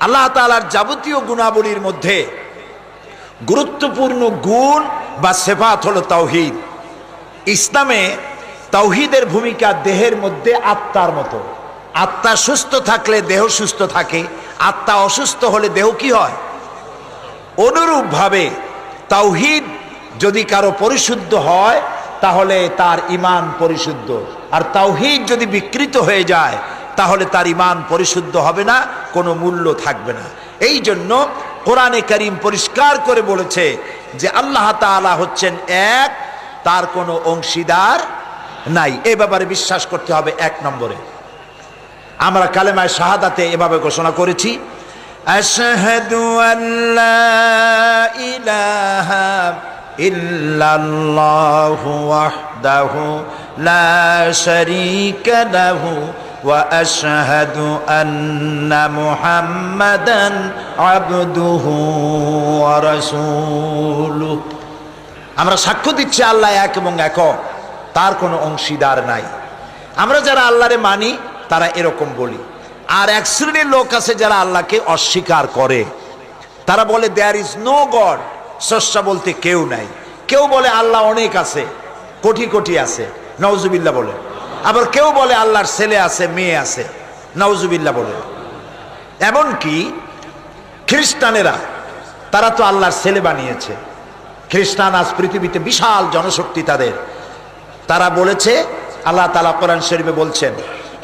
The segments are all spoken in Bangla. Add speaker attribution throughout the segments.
Speaker 1: আল্লাহ তালার যাবতীয় গুণাবলীর মধ্যে গুরুত্বপূর্ণ গুণ বা সেফাত হলো তাওহিদ। ইসলামে তাওহিদের ভূমিকা দেহের মধ্যে আত্মার মতো। আত্মা সুস্থ থাকলে দেহ সুস্থ থাকে, আত্মা অসুস্থ হলে দেহ কি হয়? অনুরূপভাবে তাওহিদ যদি কারও পরিশুদ্ধ হয়, তাহলে তার ইমান পরিশুদ্ধ। আর তাওহিদ যদি বিকৃত হয়ে যায় তাহলে তার ইমান পরিশুদ্ধ হবে না, কোনো মূল্য থাকবে না। এই জন্য কোরআনে করিম পরিষ্কার করে বলেছে যে আল্লাহ তাআলা হচ্ছেন এক, তার কোনো অংশীদার নাই। এ ব্যাপারে বিশ্বাস করতে হবে এক নম্বরে। আমরা কালেমায় শাহাদাতে এভাবে ঘোষণা করেছি, আশহাদু আল্লা লা আন্না মুহাম্মাদান আবদুহু ওয়া রাসূলুহু আমরা সাক্ষ্য দিচ্ছি আল্লাহ এক এবং একক তার কোনো অংশীদার নাই। আমরা যারা আল্লাহরে মানি, তারা এরকম বলি। আর এক শ্রেণির লোক আছে যারা আল্লাহকে অস্বীকার করে। তারা বলে দেয়ার ইজ নো গড স্রষ্টা বলতে কেউ নাই। কেউ বলে, আল্লাহ অনেক আছে, কোটি কোটি আছে। নওজুবিল্লা বলে। আবার কেউ বলে আল্লাহর ছেলে আছে মেয়ে আছে নওজুবিল্লা বলে এমনকি খ্রিস্টানেরা তারা তো আল্লাহর ছেলে বানিয়েছে খ্রিস্টান আজ পৃথিবীতে বিশাল জনশক্তি তাদের তারা বলেছে আল্লাহ তালা কোরআন শরীফে বলছেন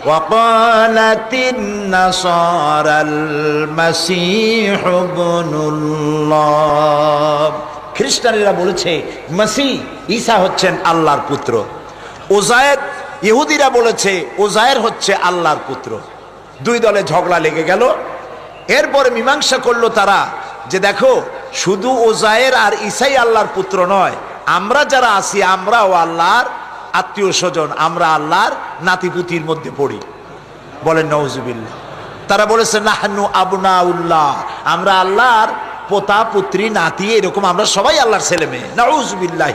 Speaker 1: وقالت النصارى المسيح ابن الله খ্রিস্টানেরা বলেছে মাসি ঈসা হচ্ছেন আল্লাহর পুত্র ওজায়েদ ইহুদিরা বলেছে ওজায়ের হচ্ছে আল্লাহর পুত্র। দুই দলে ঝগড়া লেগে গেল। এরপরে মীমাংসা করল তারা যে, দেখো, শুধু ওজায়ের আর ঈসাই আল্লাহর পুত্র নয়, আমরা যারা আছি, আমরাও আল্লাহর আত্মীয় স্বজন, আমরা আল্লাহর নাতিপুতির মধ্যে পড়ি। বলেন নওজুবিল্লাহ তারা বলেছে, নাহানু আবনা উল্লাহ আমরা আল্লাহর পোতা, পুত্রী, নাতি, এরকম আমরা সবাই আল্লাহর ছেলে মেয়ে নওজুবিল্লাহ